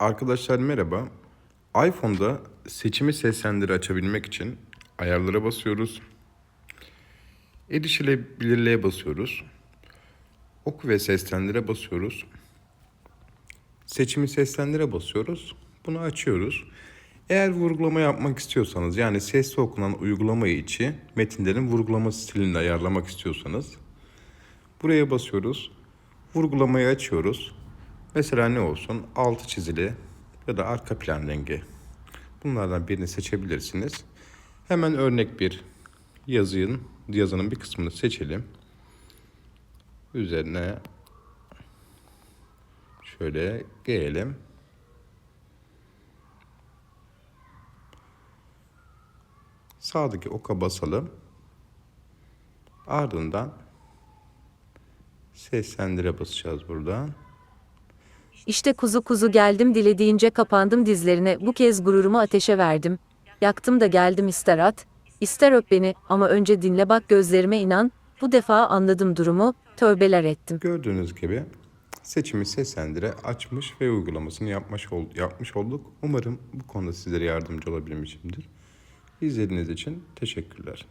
Arkadaşlar merhaba. iPhone'da seçimi seslendir açabilmek için ayarlara basıyoruz. Erişilebilirliğe basıyoruz. Oku ve seslendire basıyoruz. Seçimi seslendire basıyoruz. Bunu açıyoruz. Eğer vurgulama yapmak istiyorsanız yani sesli okunan uygulama içi metinlerin vurgulama stilini ayarlamak istiyorsanız buraya basıyoruz. Vurgulamayı açıyoruz. Mesela ne olsun? Altı çizili ya da arka plan rengi. Bunlardan birini seçebilirsiniz. Hemen örnek bir yazının yazının bir kısmını seçelim. Üzerine şöyle gelelim. Sağdaki oka basalım. Ardından seslendire basacağız buradan. İşte kuzu kuzu geldim dilediğince kapandım dizlerine bu kez gururumu ateşe verdim. Yaktım da geldim ister at, ister öp beni ama önce dinle bak gözlerime inan, bu defa anladım durumu, tövbeler ettim. Gördüğünüz gibi seçimi seslendire açmış ve uygulamasını yapmış, ol, yapmış olduk. Umarım bu konuda sizlere yardımcı olabilmişimdir. İzlediğiniz için teşekkürler.